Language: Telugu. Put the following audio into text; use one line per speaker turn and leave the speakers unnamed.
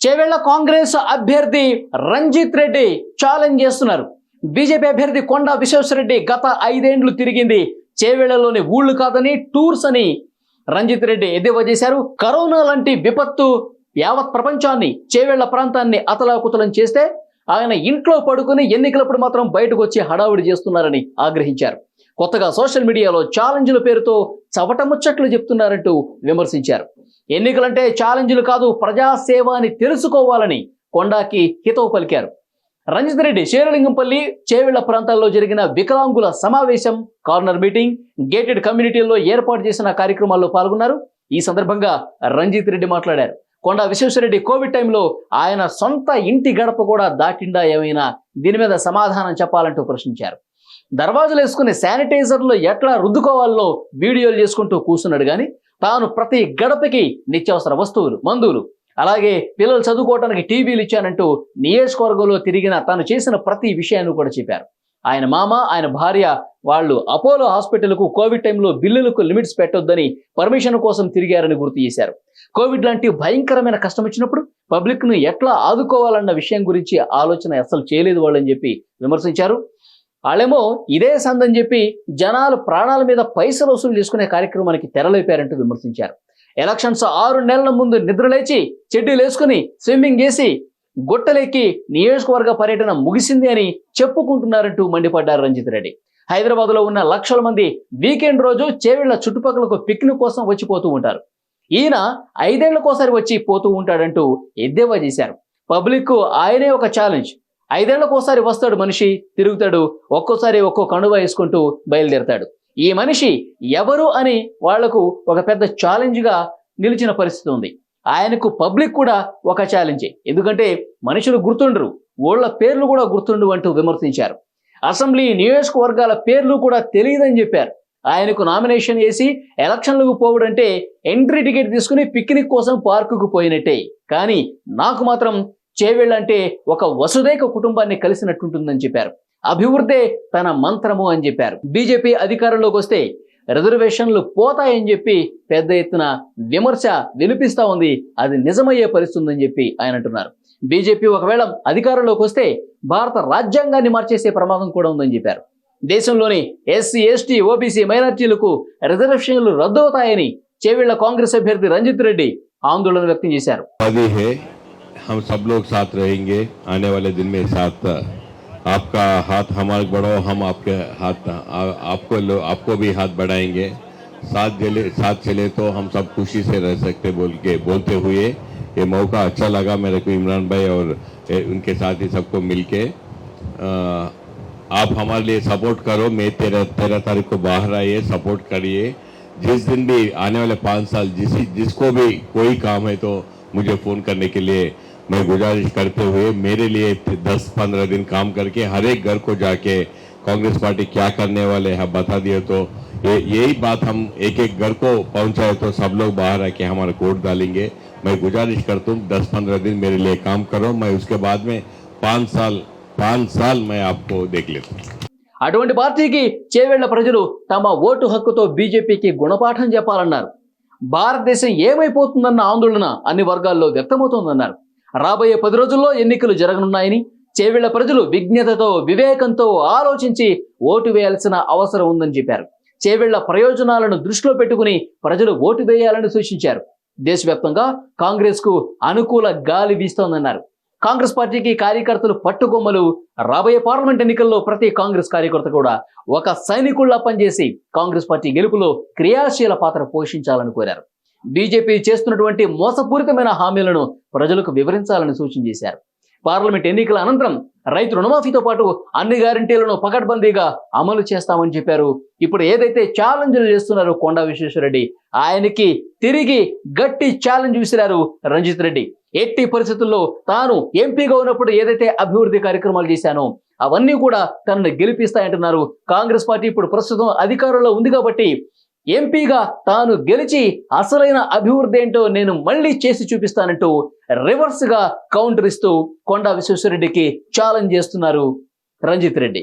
చేవేళ్ళ కాంగ్రెస్ అభ్యర్థి రంజిత్ రెడ్డి ఛాలెంజ్ చేస్తున్నారు. బీజేపీ అభ్యర్థి కొండా విశ్వేశ్వరరెడ్డి గత ఐదేండ్లు తిరిగింది. చేవేళ్ళలోని ఊళ్ళు కాదని టూర్స్ అని రంజిత్ రెడ్డి ఎద్దేవా చేశారు. కరోనా లాంటి విపత్తు యావత్ ప్రపంచాన్ని చేవేళ్ళ ప్రాంతాన్ని అతలాకుతలం చేస్తే ఆయన ఇంట్లో పడుకుని ఎన్నికలప్పుడు మాత్రం బయటకు వచ్చి హడావుడి చేస్తున్నారని ఆగ్రహించారు. కొత్తగా సోషల్ మీడియాలో ఛాలెంజ్ల పేరుతో చవటముచ్చట్లు చెప్తున్నారంటూ విమర్శించారు. ఎన్నికలంటే ఛాలెంజ్లు కాదు ప్రజాసేవ అని తెలుసుకోవాలని కొండాకి హితవు పలికారు. రంజిత్ రెడ్డి శేరలింగంపల్లి చేవెళ్ళ ప్రాంతాల్లో జరిగిన వికలాంగుల సమావేశం కార్నర్ మీటింగ్ గేటెడ్ కమ్యూనిటీల్లో ఏర్పాటు చేసిన కార్యక్రమాల్లో పాల్గొన్నారు. ఈ సందర్భంగా రంజిత్ రెడ్డి మాట్లాడారు. కొండా విశ్వేశ్వరరెడ్డి కోవిడ్ టైంలో ఆయన సొంత ఇంటి గడప కూడా దాటిండా ఏమైనా? దీని మీద సమాధానం చెప్పాలంటూ ప్రశ్నించారు. దర్వాజులు వేసుకునే శానిటైజర్లు ఎట్లా రుద్దుకోవాలో వీడియోలు చేసుకుంటూ కూర్చున్నాడు కానీ తాను ప్రతి గడపకి నిత్యావసర వస్తువులు మందులు అలాగే పిల్లలు చదువుకోవడానికి టీవీలు ఇచ్చానంటూ నియోజకవర్గంలో తిరిగిన తాను చేసిన ప్రతి విషయాన్ని కూడా చెప్పారు. ఆయన మామ ఆయన భార్య వాళ్ళు అపోలో హాస్పిటల్కు కోవిడ్ టైంలో బిల్లులకు లిమిట్స్ పెట్టొద్దని పర్మిషన్ కోసం తిరిగారని గుర్తు చేశారు. కోవిడ్ లాంటి భయంకరమైన కష్టం వచ్చినప్పుడు పబ్లిక్ను ఎట్లా ఆదుకోవాలన్న విషయం గురించి ఆలోచన అస్సలు చేయలేదు వాళ్ళని చెప్పి విమర్శించారు. వాళ్ళేమో ఇదే సందని చెప్పి జనాలు ప్రాణాల మీద పైసలు వసూలు చేసుకునే కార్యక్రమానికి తెరలేపారంటూ విమర్శించారు. ఎలక్షన్స్ ఆరు నెలల ముందు నిద్రలేచి చెడ్డీలు వేసుకుని స్విమ్మింగ్ చేసి గుట్టలెక్కి నియోజకవర్గ పర్యటన ముగిసింది అని చెప్పుకుంటున్నారంటూ మండిపడ్డారు రంజిత్ రెడ్డి. హైదరాబాద్లో ఉన్న లక్షల మంది వీకెండ్ రోజు చేవేళ్ళ చుట్టుపక్కలకు పిక్నిక్ కోసం వచ్చిపోతూ ఉంటారు. ఈయన ఐదేళ్ళకోసారి వచ్చి పోతూ ఉంటాడంటూ ఎద్దేవా చేశారు. పబ్లిక్ ఆయనే ఒక ఛాలెంజ్ ఐదేళ్ళకోసారి వస్తాడు మనిషి తిరుగుతాడు ఒక్కోసారి ఒక్కో కణువ వేసుకుంటూ బయలుదేరతాడు. ఈ మనిషి ఎవరు అని వాళ్ళకు ఒక పెద్ద ఛాలెంజ్గా నిలిచిన పరిస్థితి ఉంది. ఆయనకు పబ్లిక్ కూడా ఒక ఛాలెంజే ఎందుకంటే మనుషులు గుర్తుండరు ఓళ్ళ పేర్లు కూడా గుర్తుండు అంటూ విమర్శించారు. అసెంబ్లీ నియోజకవర్గాల పేర్లు కూడా తెలియదని చెప్పారు. ఆయనకు నామినేషన్ చేసి ఎలక్షన్లకు పోవడంటే ఎంట్రీ టికెట్ తీసుకుని పిక్నిక్ కోసం పార్కుకు పోయినట్టే. కానీ నాకు మాత్రం చేవేళ్ళంటే ఒక వసుదైక కుటుంబాన్ని కలిసినట్టుంటుందని చెప్పారు. అభివృద్ధే తన మంత్రము అని చెప్పారు. బీజేపీ అధికారంలోకి వస్తే రిజర్వేషన్లు పోతాయని చెప్పి పెద్ద ఎత్తున విమర్శ వినిపిస్తూ ఉంది. అది నిజమయ్యే పరిస్థితుందని చెప్పి ఆయన అంటున్నారు. బీజేపీ ఒకవేళ అధికారంలోకి వస్తే భారత రాజ్యాంగాన్ని మార్చేసే ప్రమాదం కూడా ఉందని చెప్పారు. దేశంలోని ఎస్సీ ఎస్టీ ఓబీసీ మైనార్టీలకు రిజర్వేషన్లు రద్దు అవుతాయని చేవీళ్ళ కాంగ్రెస్ అభ్యర్థి రంజిత్ రెడ్డి ఆందోళన వ్యక్తం చేశారు.
हम सब लोग साथ रहेंगे आने वाले दिन में साथ। आपका हाथ हमारे बढ़ो हम आपके हाथ आ, आपको लो- आपको भी हाथ बढ़ाएँगे। साथ चले साथ चले तो हम सब खुशी से रह सकते बोल के बोलते हुए। ये मौका अच्छा लगा मेरे को इमरान भाई और ए, उनके साथ ही सबको मिल के आप हमारे लिए सपोर्ट करो मैं तेरह तेरह तारीख को बाहर आइए सपोर्ट करिए। जिस दिन भी आने वाले पाँच साल जिस जिसको भी कोई काम है तो मुझे फ़ोन करने के लिए मैं गुजारिश करते हुए मेरे लिए दस पंद्रह दिन काम करके हर एक घर को जाके कांग्रेस पार्टी क्या करने वाले हैं बता दिए तो ये यही बात हम एक एक घर को पहुंचाए तो सब लोग बाहर आके हमारा वोट डालेंगे मैं गुजारिश करता हूँ दस पंद्रह दिन मेरे लिए काम करो मैं उसके बाद में पाँच साल पाँच साल मैं आपको देख लेता हूँ
అటువంటి పార్టీకి చేవేళ్ల ప్రజలు తమ ఓటు హక్కుతో బీజేపీకి గుణపాఠం చెప్పాలన్నారు భారతదేశం ఏమైపోతుందన్న ఆందోళన అన్ని వర్గాల్లో వ్యక్తమవుతోందన్నారు రాబోయే పది రోజుల్లో ఎన్నికలు జరగనున్నాయని చేవేళ్ళ ప్రజలు విజ్ఞతతో వివేకంతో ఆలోచించి ఓటు వేయాల్సిన అవసరం ఉందని చెప్పారు. చేవేళ్ళ ప్రయోజనాలను దృష్టిలో పెట్టుకుని ప్రజలు ఓటు వేయాలని సూచించారు. దేశవ్యాప్తంగా కాంగ్రెస్కు అనుకూల గాలి వీస్తోందన్నారు. కాంగ్రెస్ పార్టీకి కార్యకర్తలు పట్టుకొమ్మలు రాబోయే పార్లమెంట్ ఎన్నికల్లో ప్రతి కాంగ్రెస్ కార్యకర్త కూడా ఒక సైనికుల్లా పనిచేసి కాంగ్రెస్ పార్టీ గెలుపులో క్రియాశీల పాత్ర పోషించాలని కోరారు. బీజేపీ చేస్తున్నటువంటి మోసపూరితమైన హామీలను ప్రజలకు వివరించాలని సూచన చేశారు. పార్లమెంట్ ఎన్నికల అనంతరం రైతు రుణమాఫీతో పాటు అన్ని గ్యారంటీలను పకడ్బందీగా అమలు చేస్తామని చెప్పారు. ఇప్పుడు ఏదైతే ఛాలెంజ్లు చేస్తున్నారో కొండా విశ్వేశ్వరరెడ్డి ఆయనకి తిరిగి గట్టి ఛాలెంజ్ విసిరారు రంజిత్ రెడ్డి. ఎట్టి పరిస్థితుల్లో తాను ఎంపీగా ఉన్నప్పుడు ఏదైతే అభివృద్ధి కార్యక్రమాలు చేశానో అవన్నీ కూడా తనను గెలిపిస్తాయంటున్నారు కాంగ్రెస్ పార్టీ. ఇప్పుడు ప్రస్తుతం అధికారంలో ఉంది కాబట్టి ఎంపీగా తాను గెలిచి అసలైన అభివృద్ధి ఏంటో నేను మళ్ళీ చేసి చూపిస్తానంటూ రివర్స్గా కౌంటర్ ఇస్తూ కొండా విశ్వేశ్వరరెడ్డికి ఛాలెంజ్ చేస్తున్నారు రంజిత్ రెడ్డి.